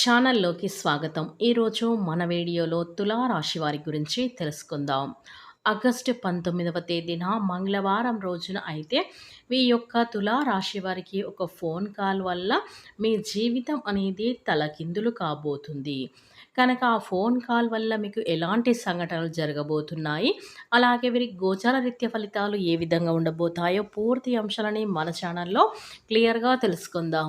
ఛానల్లోకి స్వాగతం. ఈరోజు మన వీడియోలో తులారాశి వారి గురించి తెలుసుకుందాం. ఆగస్టు పంతొమ్మిదవ తేదీన మంగళవారం రోజున అయితే మీ యొక్క తులారాశి వారికి ఒక ఫోన్ కాల్ వల్ల మీ జీవితం అనేది తలకిందులు కాబోతుంది. కనుక ఆ ఫోన్ కాల్ వల్ల మీకు ఎలాంటి సంఘటనలు జరగబోతున్నాయి? అలాగే వీరికి గోచార రీత్య ఫలితాలు ఏ విధంగా ఉండబోతాయో పూర్తి అంశాలని మన ఛానల్లో క్లియర్గా తెలుసుకుందాం.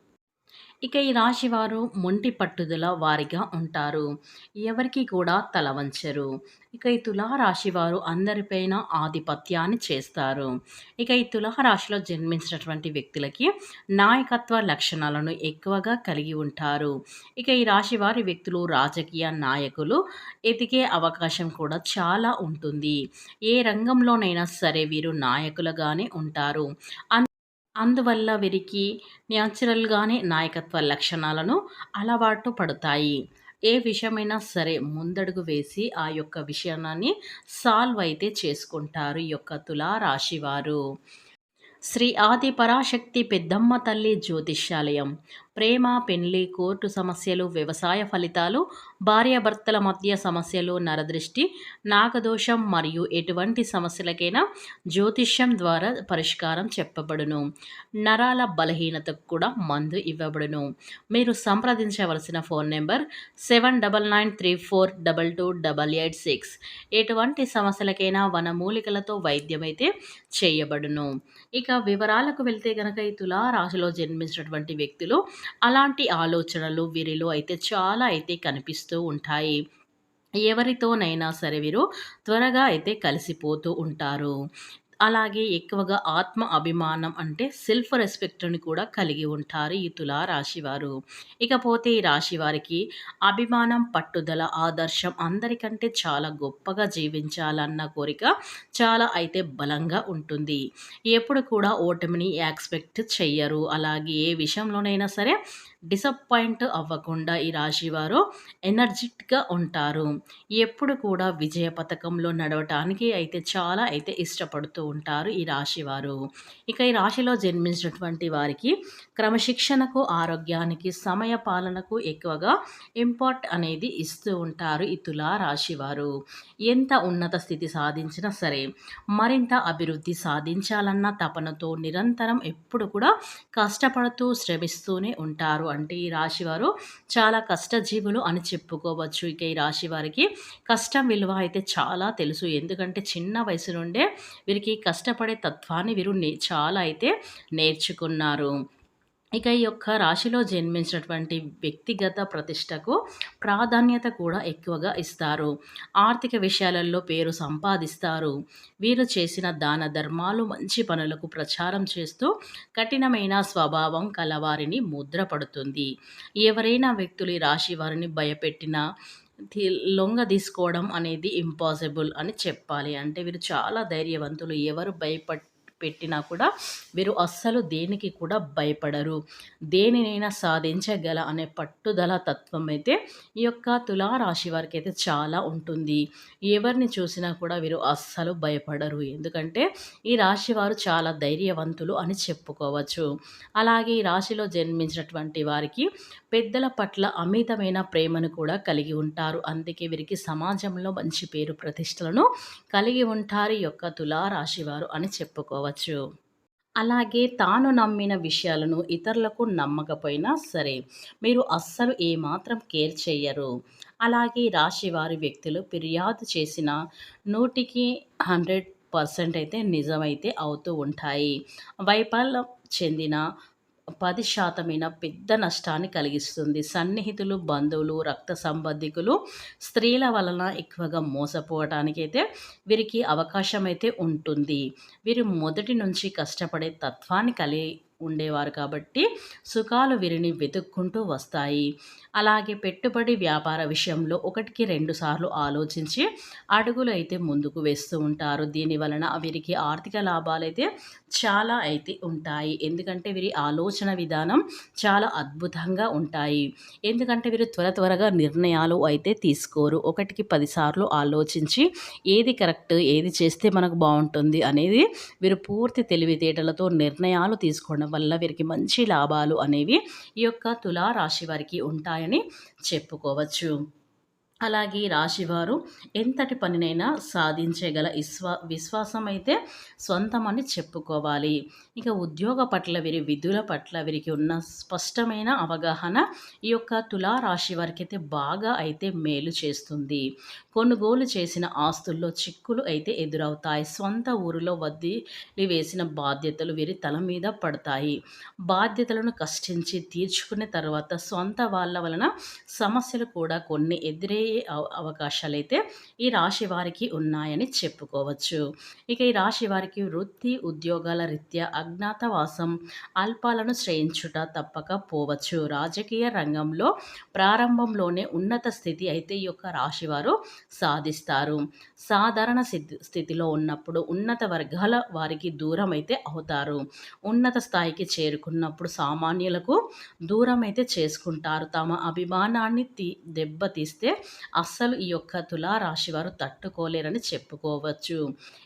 ఇక ఈ రాశి వారు మొంటి పట్టుదల వారిగా ఉంటారు. ఎవరికి కూడా తల వంచరు. ఇక ఈ తులారాశి వారు అందరిపైన ఆధిపత్యాన్ని చేస్తారు. ఇక ఈ తులారాశిలో జన్మించినటువంటి వ్యక్తులకి నాయకత్వ లక్షణాలను ఎక్కువగా కలిగి ఉంటారు. ఇక ఈ రాశి వారి వ్యక్తులు రాజకీయ నాయకులు ఎదిగే అవకాశం కూడా చాలా ఉంటుంది. ఏ రంగంలోనైనా సరే వీరు నాయకులుగానే ఉంటారు. అందువల్ల వీరికి న్యాచురల్గానే నాయకత్వ లక్షణాలను అలవాటు పడతాయి. ఏ విషయమైనా సరే ముందడుగు వేసి ఆ యొక్క విషయాన్ని సాల్వ్ అయితే చేసుకుంటారు ఈ యొక్క తులారాశివారు శ్రీ ఆది పరాశక్తి పెద్దమ్మ తల్లి జ్యోతిష్యాలయం. ప్రేమ పెళ్ళి కోర్టు సమస్యలు వ్యవసాయ ఫలితాలు భార్యాభర్తల మధ్య సమస్యలు నరదృష్టి నాగదోషం మరియు ఎటువంటి సమస్యలకైనా జ్యోతిష్యం ద్వారా పరిష్కారం చెప్పబడును. నరాల బలహీనతకు కూడా మందు ఇవ్వబడును. మీరు సంప్రదించవలసిన phone number seven double nine three four double two double eight six. ఎటువంటి సమస్యలకైనా వనమూలికలతో వైద్యమైతే చేయబడును. ఇక వివరాలకు వెళ్తే గనక ఈ తులారాశిలో జన్మించినటువంటి వ్యక్తులు అలాంటి ఆలోచనలు వీరిలో అయితే చాలా అయితే కనిపిస్తూ ఉంటాయి. ఎవరితోనైనా సరే వీరు త్వరగా అయితే కలిసిపోతూ ఉంటారు. అలాగే ఎక్కువగా ఆత్మ అభిమానం అంటే సెల్ఫ్ రెస్పెక్ట్ని కూడా కలిగి ఉంటారు ఈ తులా రాశివారు. ఇకపోతే ఈ రాశివారికి అభిమానం పట్టుదల ఆదర్శం అందరికంటే చాలా గొప్పగా జీవించాలన్న కోరిక చాలా అయితే బలంగా ఉంటుంది. ఎప్పుడు కూడా ఓటమిని ఎక్స్పెక్ట్ చెయ్యరు. అలాగే ఏ విషయంలోనైనా సరే డిసప్పాయింట్ అవ్వకుండా ఈ రాశివారు ఎనర్జిక్గా ఉంటారు. ఎప్పుడు కూడా విజయ పథకంలో నడవటానికి అయితే చాలా అయితే ఇష్టపడుతూ ఉంటారు ఈ రాశివారు ఇక ఈ రాశిలో జన్మించినటువంటి వారికి క్రమశిక్షణకు ఆరోగ్యానికి సమయ పాలనకు ఎక్కువగా ఇంపార్ట్ అనేది ఇస్తూ ఉంటారు ఈ తులా రాశివారు ఎంత ఉన్నత స్థితి సాధించినా సరే మరింత అభివృద్ధి సాధించాలన్న తపనతో నిరంతరం ఎప్పుడు కూడా కష్టపడుతూ శ్రమిస్తూనే ఉంటారు. అంటే ఈ రాశి వారు చాలా కష్టజీవులు అని చెప్పుకోవచ్చు. ఇక ఈ రాశి వారికి కష్టం విలువ అయితే చాలా తెలుసు. ఎందుకంటే చిన్న వయసు నుండే వీరికి కష్టపడే తత్వాన్ని వీరు చాలా అయితే నేర్చుకున్నారు. ఇక ఈ యొక్క రాశిలో జన్మించినటువంటి వ్యక్తిగత ప్రతిష్టకు ప్రాధాన్యత కూడా ఎక్కువగా ఇస్తారు. ఆర్థిక విషయాలలో పేరు సంపాదిస్తారు. వీరు చేసిన దాన ధర్మాలు మంచి పనులకు ప్రచారం చేస్తూ కఠినమైన స్వభావం కలవారిని ముద్రపడుతుంది. ఎవరైనా వ్యక్తులు ఈ రాశి వారిని భయపెట్టిన లొంగ తీసుకోవడం అనేది ఇంపాసిబుల్ అని చెప్పాలి. అంటే వీరు చాలా ధైర్యవంతులు. ఎవరు భయపట్ పెట్టినా కూడా వీరు అస్సలు దేనికి కూడా భయపడరు. దేనినైనా సాధించగల అనే పట్టుదల తత్వం అయితే ఈ యొక్క తులారాశి వారికి అయితే చాలా ఉంటుంది. ఎవరిని చూసినా కూడా వీరు అస్సలు భయపడరు. ఎందుకంటే ఈ రాశి వారు చాలా ధైర్యవంతులు అని చెప్పుకోవచ్చు. అలాగే ఈ రాశిలో జన్మించినటువంటి వారికి పెద్దల పట్ల అమితమైన ప్రేమను కూడా కలిగి ఉంటారు. అందుకే వీరికి సమాజంలో మంచి పేరు ప్రతిష్టలను కలిగి ఉంటారు ఈ యొక్క తులారాశి వారు అని చెప్పుకోవచ్చు. కావచ్చు. అలాగే తాను నమ్మిన విషయాలను ఇతరులకు నమ్మకపోయినా సరే మీరు అస్సలు ఏమాత్రం కేర్ చేయరు అలాగే రాశివారి వ్యక్తులు ఫిర్యాదు చేసిన నూటికి హండ్రెడ్ పర్సెంట్ అయితే నిజమైతే అవుతూ ఉంటాయి. వైఫల్యం చెందిన పది శాతమైన పెద్ద నష్టాన్ని కలిగిస్తుంది. సన్నిహితులు బంధువులు రక్త సంబంధికులు స్త్రీల వలన ఎక్కువగా మోసపోవటానికైతే వీరికి అవకాశం అయితే ఉంటుంది. వీరు మొదటి నుంచి కష్టపడే తత్వాన్ని కలిగి ఉండేవారు కాబట్టి సుఖాలు వీరిని వెతుక్కుంటూ వస్తాయి. అలాగే పెట్టుబడి వ్యాపార విషయంలో ఒకటికి రెండు సార్లు ఆలోచించి అడుగులు అయితే ముందుకు వేస్తూ ఉంటారు. దీని వలన వీరికి ఆర్థిక లాభాలు అయితే చాలా అయితే ఉంటాయి. ఎందుకంటే వీరి ఆలోచన విధానం చాలా అద్భుతంగా ఉంటాయి. ఎందుకంటే వీరు త్వర త్వరగా నిర్ణయాలు అయితే తీసుకోరు. ఒకటికి పదిసార్లు ఆలోచించి ఏది కరెక్ట్ ఏది చేస్తే మనకు బాగుంటుంది అనేది వీరు పూర్తి తెలివితేటలతో నిర్ణయాలు తీసుకోవడం వల్ల వీరికి మంచి లాభాలు అనేవి ఈ యొక్క తులారాశి వారికి ఉంటాయని చెప్పుకోవచ్చు. అలాగే రాశివారు ఎంతటి పనినైనా సాధించగల విశ్వా విశ్వాసం అయితే సొంతమని చెప్పుకోవాలి. ఇక ఉద్యోగ పట్ల వీరి విధుల పట్ల వీరికి ఉన్న స్పష్టమైన అవగాహన ఈ యొక్క తులారాశి వారికి అయితే బాగా అయితే మేలు చేస్తుంది. కొనుగోలు చేసిన ఆస్తుల్లో చిక్కులు అయితే ఎదురవుతాయి. సొంత ఊరిలో వదిలి వేసిన బాధ్యతలు వీరి తల మీద పడతాయి. బాధ్యతలను కష్టించి తీర్చుకునే తర్వాత సొంత వాళ్ళ వలన సమస్యలు కూడా కొన్ని ఎదురే అవకాశాలు అయితే ఈ రాశి వారికి ఉన్నాయని చెప్పుకోవచ్చు. ఇక ఈ రాశి వారికి వృత్తి ఉద్యోగాల రీత్యా అజ్ఞాతవాసం అల్పాలను శ్రయించుట తప్పక పోవచ్చు. రాజకీయ రంగంలో ప్రారంభంలోనే ఉన్నత స్థితి అయితే ఈ యొక్క రాశివారు సాధిస్తారు. సాధారణ స్థితిలో ఉన్నప్పుడు ఉన్నత వర్గాల వారికి దూరం అయితే అవుతారు. ఉన్నత స్థాయికి చేరుకున్నప్పుడు సామాన్యులకు దూరం అయితే చేసుకుంటారు. తమ అభిమానాన్ని తీ దెబ్బతీస్తే అస్సలు ఈ యొక్క తులారాశి వారు తట్టుకోలేరని చెప్పుకోవచ్చు.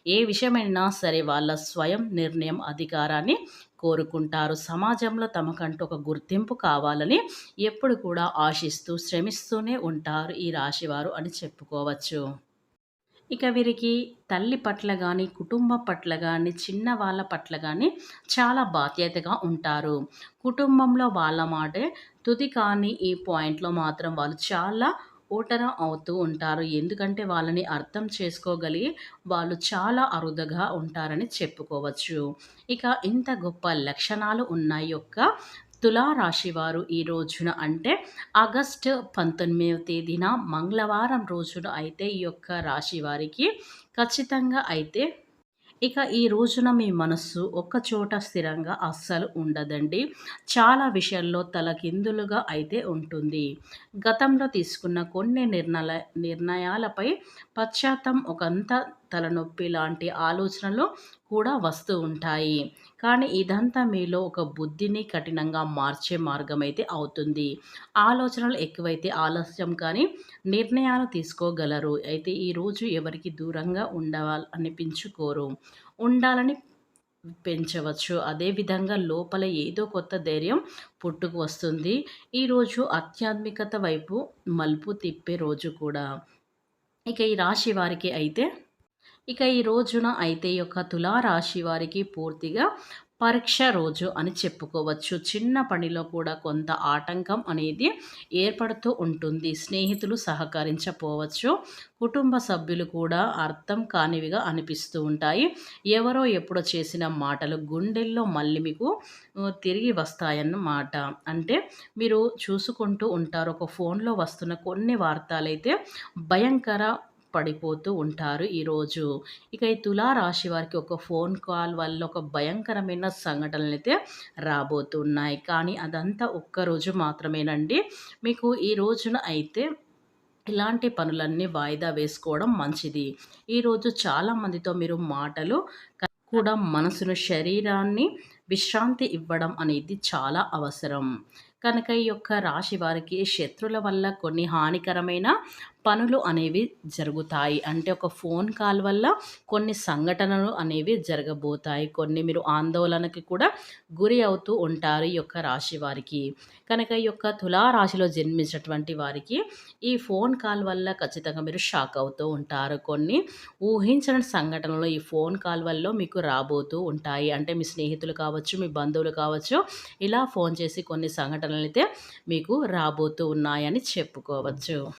ఏ విషయమైనా సరే వాళ్ళ స్వయం నిర్ణయం అధికారాన్ని కోరుకుంటారు. సమాజంలో తమకంటూ ఒక గుర్తింపు కావాలని ఎప్పుడు కూడా ఆశిస్తూ శ్రమిస్తూనే ఉంటారు ఈ రాశివారు అని చెప్పుకోవచ్చు. ఇక వీరికి తల్లి పట్ల కానీ కుటుంబం పట్ల కానీ చిన్న వాళ్ళ పట్ల కానీ చాలా బాధ్యతగా ఉంటారు. కుటుంబంలో వాళ్ళ మాటే తుది కానీ ఈ పాయింట్లో మాత్రం వాళ్ళు చాలా ఓటర అవుతూ ఉంటారు. ఎందుకంటే వాళ్ళని అర్థం చేసుకోగలిగి వాళ్ళు చాలా అరుదుగా ఉంటారని చెప్పుకోవచ్చు. ఇక ఇంత గొప్ప లక్షణాలు ఉన్న యొక్క తులారాశి వారు ఈ రోజున అంటే ఆగస్టు పంతొమ్మిదవ తేదీన మంగళవారం రోజున అయితే ఈ యొక్క రాశి వారికి ఖచ్చితంగా అయితే ఇక ఈ రోజున మీ మనస్సు చోట స్థిరంగా అస్సలు ఉండదండి. చాలా విషయాల్లో తలకిందులుగా అయితే ఉంటుంది. గతంలో తీసుకున్న కొన్ని నిర్ణయ నిర్ణయాలపై పశ్చాత్తం ఒకంత తలనొప్పి లాంటి ఆలోచనలు కూడా వస్తూ ఉంటాయి. కానీ ఇదంతా మీలో ఒక బుద్ధిని కఠినంగా మార్చే మార్గం అయితే అవుతుంది. ఆలోచనలు ఎక్కువైతే ఆలస్యం కానీ నిర్ణయాలు తీసుకోగలరు. అయితే ఈరోజు ఎవరికి దూరంగా ఉండవాలి అనిపించుకోరు ఉండాలని పెంచవచ్చు. అదేవిధంగా లోపల ఏదో కొత్త ధైర్యం పుట్టుకు వస్తుంది. ఈరోజు ఆధ్యాత్మికత వైపు మలుపు తిప్పే రోజు కూడా. ఇక ఈ రాశి వారికి అయితే ఇక ఈ రోజున అయితే యొక్క తులారాశి వారికి పూర్తిగా పరీక్ష రోజు అని చెప్పుకోవచ్చు. చిన్న పనిలో కూడా కొంత ఆటంకం అనేది ఏర్పడుతూ ఉంటుంది. స్నేహితులు సహకరించపోవచ్చు కుటుంబ సభ్యులు కూడా అర్థం కానివిగా అనిపిస్తూ ఉంటాయి. ఎవరో ఎప్పుడో చేసిన మాటలు గుండెల్లో మళ్ళీ మీకు తిరిగి వస్తాయన్నమాట. అంటే మీరు చూసుకుంటూ ఉంటారు. ఒక ఫోన్లో వస్తున్న కొన్ని వార్తలైతే భయంకర పడిపోతూ ఉంటారు ఈరోజు. ఇక ఈ తులారాశి వారికి ఒక ఫోన్ కాల్ వల్ల ఒక భయంకరమైన సంఘటనలు అయితే రాబోతున్నాయి. కానీ అదంతా ఒక్కరోజు మాత్రమేనండి. మీకు ఈ రోజున అయితే ఇలాంటి పనులన్నీ వాయిదా వేసుకోవడం మంచిది. ఈరోజు చాలామందితో మీరు మాటలు కూడా మనసును శరీరాన్ని విశ్రాంతి ఇవ్వడం అనేది చాలా అవసరం. కనుక ఈ యొక్క రాశి వారికి శత్రుల వల్ల కొన్ని హానికరమైన పనులు అనేవి జరుగుతాయి. అంటే ఒక ఫోన్ కాల్ వల్ల కొన్ని సంఘటనలు అనేవి జరగబోతాయి. కొన్ని మీరు ఆందోళనకి కూడా గురి అవుతూ ఉంటారు ఈ యొక్క రాశి వారికి. కనుక ఈ యొక్క తులారాశిలో జన్మించినటువంటి వారికి ఈ ఫోన్ కాల్ వల్ల ఖచ్చితంగా మీరు షాక్ అవుతూ ఉంటారు. కొన్ని ఊహించని సంఘటనలు ఈ ఫోన్ కాల్ వల్ల మీకు రాబోతూ ఉంటాయి. అంటే మీ స్నేహితులు కావచ్చు మీ బంధువులు కావచ్చు ఇలా ఫోన్ చేసి కొన్ని సంఘటనలు అయితే మీకు రాబోతూ ఉన్నాయని చెప్పుకోవచ్చు.